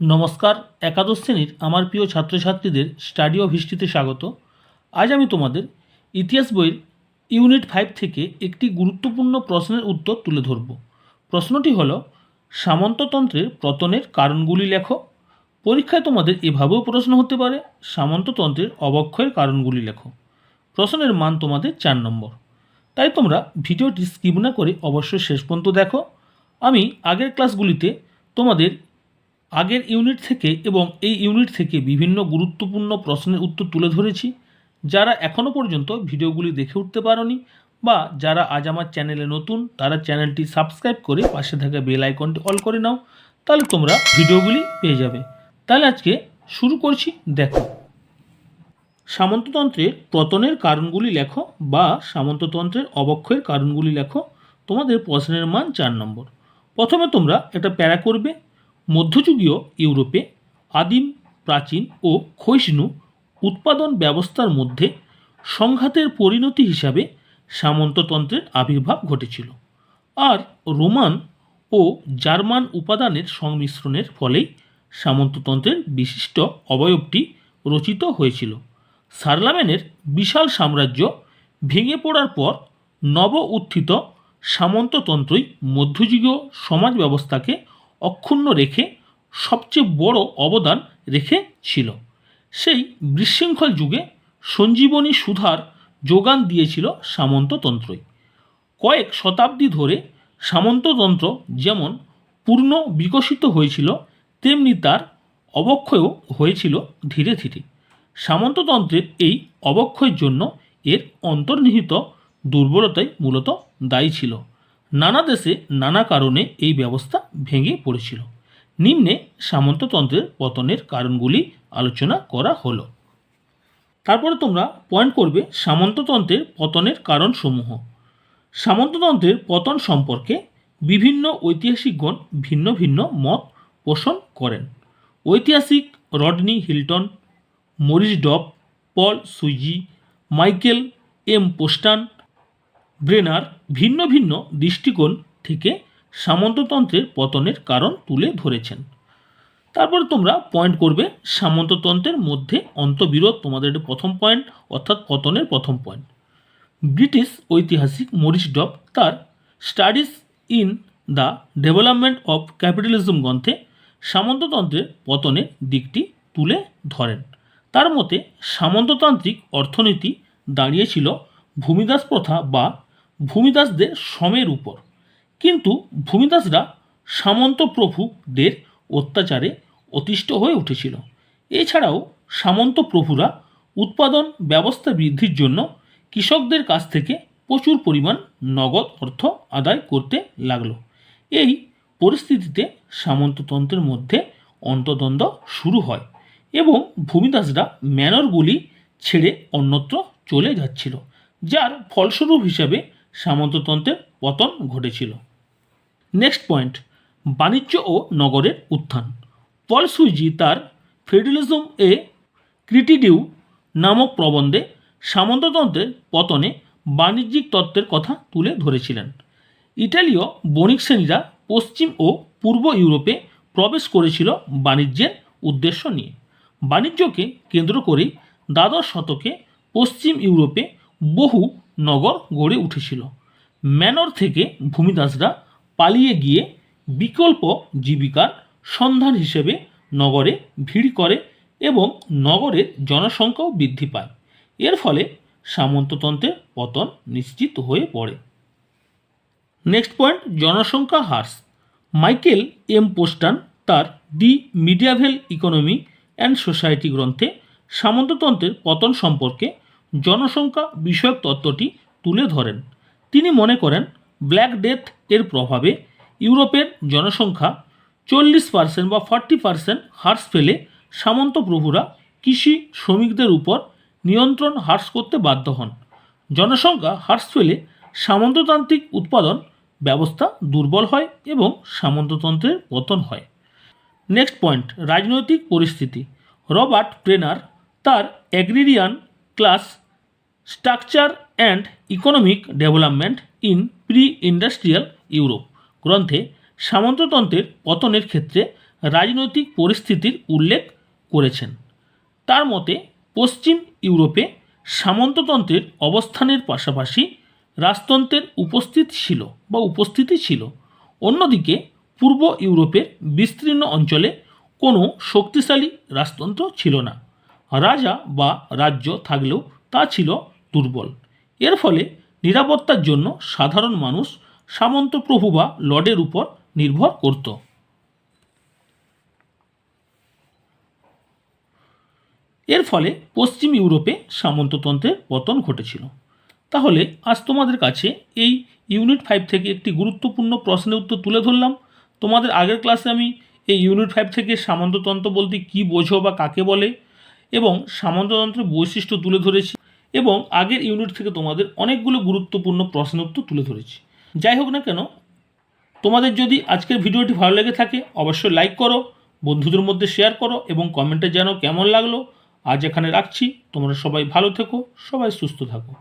নমস্কার, একাদশ শ্রেণির আমার প্রিয় ছাত্রছাত্রীদের স্টাডি অফ হিস্ট্রিতে স্বাগত। আজ আমি তোমাদের ইতিহাস বইয়ের ইউনিট ফাইভ থেকে একটি গুরুত্বপূর্ণ প্রশ্নের উত্তর তুলে ধরব। প্রশ্নটি হল, সামন্ততন্ত্রের পতনের কারণগুলি লেখো। পরীক্ষায় তোমাদের এভাবেও প্রশ্ন হতে পারে, সামন্ততন্ত্রের অবক্ষয়ের কারণগুলি লেখো। প্রশ্নের মান তোমাদের চার নম্বর। তাই তোমরা ভিডিওটি স্কিপ না করে অবশ্যই শেষ পর্যন্ত দেখো। আমি আগের ক্লাসগুলিতে তোমাদের আগের ইউনিট থেকে এবং এই ইউনিট থেকে বিভিন্ন গুরুত্বপূর্ণ প্রশ্নের উত্তর তুলে ধরেছি। যারা এখনও পর্যন্ত ভিডিওগুলি দেখে উঠতে পারোনি বা যারা আজ আমার চ্যানেলে নতুন, তারা চ্যানেলটি সাবস্ক্রাইব করে পাশে থাকা বেল আইকনটি অল করে নাও, তাহলে তোমরা ভিডিওগুলি পেয়ে যাবে। তাহলে আজকে শুরু করছি, দেখো। সামন্ততন্ত্রের পতনের কারণগুলি লেখো বা সামন্ততন্ত্রের অবক্ষয়ের কারণগুলি লেখো। তোমাদের প্রশ্নের মান চার নম্বর। প্রথমে তোমরা একটা প্যারা করবে মধ্যযুগীয় ইউরোপে আদিম, প্রাচীন ও ক্ষয়িষ্ণু উৎপাদন ব্যবস্থার মধ্যে সংঘাতের পরিণতি হিসাবে সামন্ততন্ত্রের আবির্ভাব ঘটেছিল। আর রোমান ও জার্মান উপাদানের সংমিশ্রণের ফলেই সামন্ততন্ত্রের বিশিষ্ট অবয়বটি রচিত হয়েছিল। সারলামেনের বিশাল সাম্রাজ্য ভেঙে পড়ার পর নব উত্থিত সামন্ততন্ত্রই মধ্যযুগীয় সমাজ ব্যবস্থাকে অক্ষুণ্ণ রেখে সবচেয়ে বড় অবদান রেখেছিল। সেই বিশৃঙ্খল যুগে সঞ্জীবনী সুধার যোগান দিয়েছিল সামন্ততন্ত্রই। কয়েক শতাব্দী ধরে সামন্ততন্ত্র যেমন পূর্ণ বিকশিত হয়েছিল, তেমনি তার অবক্ষয়ও হয়েছিল ধীরে ধীরে। সামন্ততন্ত্রের এই অবক্ষয়ের জন্য এর অন্তর্নিহিত দুর্বলতাই মূলত দায়ী ছিল। নানা দেশে নানা কারণে এই ব্যবস্থা ভেঙে পড়েছিল। নিম্নে সামন্ততন্ত্রের পতনের কারণগুলি আলোচনা করা হলো। তারপরে তোমরা পয়েন্ট করবে সামন্ততন্ত্রের পতনের কারণসমূহ। সামন্ততন্ত্রের পতন সম্পর্কে বিভিন্ন ঐতিহাসিকগণ ভিন্ন ভিন্ন মত পোষণ করেন। ঐতিহাসিক Rodney Hilton, Maurice Dobb, Paul Sweezy, Michael M Postan Brenner ভিন্ন ভিন্ন দৃষ্টিকোণ থেকে সামন্ততন্ত্রের পতনের কারণ তুলে ধরেছেন। তারপর তোমরা পয়েন্ট করবে সামন্ততন্ত্রের মধ্যে অন্তবিরোধ তোমাদের এটা প্রথম পয়েন্ট অর্থাৎ পতনের প্রথম পয়েন্ট ব্রিটিশ ঐতিহাসিক মরিস ডব তার studies in the development of capitalism গ্রন্থে সামন্ততন্ত্রের পতনের দিকটি তুলে ধরেন। তার মতে সামন্ততান্ত্রিক অর্থনীতি দাঁড়িয়েছিল ভূমিদাস প্রথা বা ভূমিদাসদের সমের উপর। কিন্তু ভূমিদাসরা সামন্ত প্রভুদের অত্যাচারে অতিষ্ঠ হয়ে উঠেছিল। এছাড়াও সামন্ত প্রভুরা উৎপাদন ব্যবস্থা বৃদ্ধির জন্য কৃষকদের কাছ থেকে প্রচুর পরিমাণ নগদ অর্থ আদায় করতে লাগল। এই পরিস্থিতিতে সামন্ততন্ত্রের মধ্যে অন্তদ্বন্দ্ব শুরু হয় এবং ভূমিদাসরা ম্যানরগুলি ছেড়ে অন্যত্র চলে যাচ্ছিল, যার ফলস্বরূপ হিসাবে সামন্ততন্ত্রের পতন ঘটেছিল। নেক্সট পয়েন্ট বাণিজ্য ও নগরের উত্থান। পল সুইজি তার ফেডারেলিজম এ ক্রিটিডিউ নামক প্রবন্ধে সামন্ততন্ত্রের পতনে বাণিজ্যিক তত্ত্বের কথা তুলে ধরেছিলেন। ইটালীয় বণিক শ্রেণীরা পশ্চিম ও পূর্ব ইউরোপে প্রবেশ করেছিল বাণিজ্যের উদ্দেশ্য নিয়ে। বাণিজ্যকে কেন্দ্র করেই দ্বাদশ শতকে পশ্চিম ইউরোপে বহু নগর গড়ে উঠেছিল। ম্যানর থেকে ভূমিদাসরা পালিয়ে গিয়ে বিকল্প জীবিকার সন্ধান হিসেবে নগরে ভিড় করে এবং নগরের জনসংখ্যাও বৃদ্ধি পায়। এর ফলে সামন্ততন্ত্রের পতন নিশ্চিত হয়ে পড়ে। নেক্সট পয়েন্ট, জনসংখ্যা হ্রাস। মাইকেল এম পোস্টান তার the medieval economy and society গ্রন্থে সামন্ততন্ত্রের পতন সম্পর্কে জনসংখ্যা বিষয়ক তত্ত্বটি তুলে ধরেন। তিনি মনে করেন, ব্ল্যাক ডেথ এর প্রভাবে ইউরোপের জনসংখ্যা চল্লিশ পার্সেন্ট বা ফর্টি পার্সেন্ট হ্রাস ফেলে সামন্ত প্রভুরা কৃষি শ্রমিকদের উপর নিয়ন্ত্রণ হ্রাস করতে বাধ্য হন। জনসংখ্যা হ্রাস ফেলে সামন্ততান্ত্রিক উৎপাদন ব্যবস্থা দুর্বল হয় এবং সামন্ততন্ত্রের পতন হয়। নেক্সট পয়েন্ট রাজনৈতিক পরিস্থিতি। রবার্ট প্রেনার তার agrarian class structure and economic development in pre industrial Europe গ্রন্থে সামন্ততন্ত্রের পতনের ক্ষেত্রে রাজনৈতিক পরিস্থিতির উল্লেখ করেছেন। তার মতে, পশ্চিম ইউরোপে সামন্ততন্ত্রের অবস্থানের পাশাপাশি রাজতন্ত্রের উপস্থিত ছিল বা উপস্থিতি ছিল। অন্যদিকে, পূর্ব ইউরোপের বিস্তীর্ণ অঞ্চলে কোনো শক্তিশালী রাজতন্ত্র ছিল না। রাজা বা রাজ্য থাকলেও তা ছিল দুর্বল। এর ফলে নিরাপত্তার জন্য সাধারণ মানুষ সামন্ত প্রভু বা লর্ডের উপর নির্ভর করত। এর ফলে পশ্চিম ইউরোপে সামন্ততন্ত্রের পতন ঘটেছিল। তাহলে আজ তোমাদের কাছে এই ইউনিট ফাইভ থেকে একটি গুরুত্বপূর্ণ প্রশ্নের উত্তর তুলে ধরলাম। তোমাদের আগের ক্লাসে আমি এই ইউনিট ফাইভ থেকে সামন্ততন্ত্র বলতে কী বোঝো বা কাকে বলে এবং সামন্ততন্ত্রের বৈশিষ্ট্য তুলে ধরেছি। এবং আগের ইউনিট থেকে তোমাদের অনেকগুলো গুরুত্বপূর্ণ প্রশ্ন উত্তর তুলে ধরেছি। যাই হোক না কেন, তোমাদের যদি আজকের ভিডিওটি ভালো লেগে থাকে, অবশ্যই লাইক করো, বন্ধুদের মধ্যে শেয়ার করো এবং কমেন্টে জানো কেমন লাগল। আজ এখানে রাখছি। তোমরা সবাই ভালো থেকো, সবাই সুস্থ থাকো।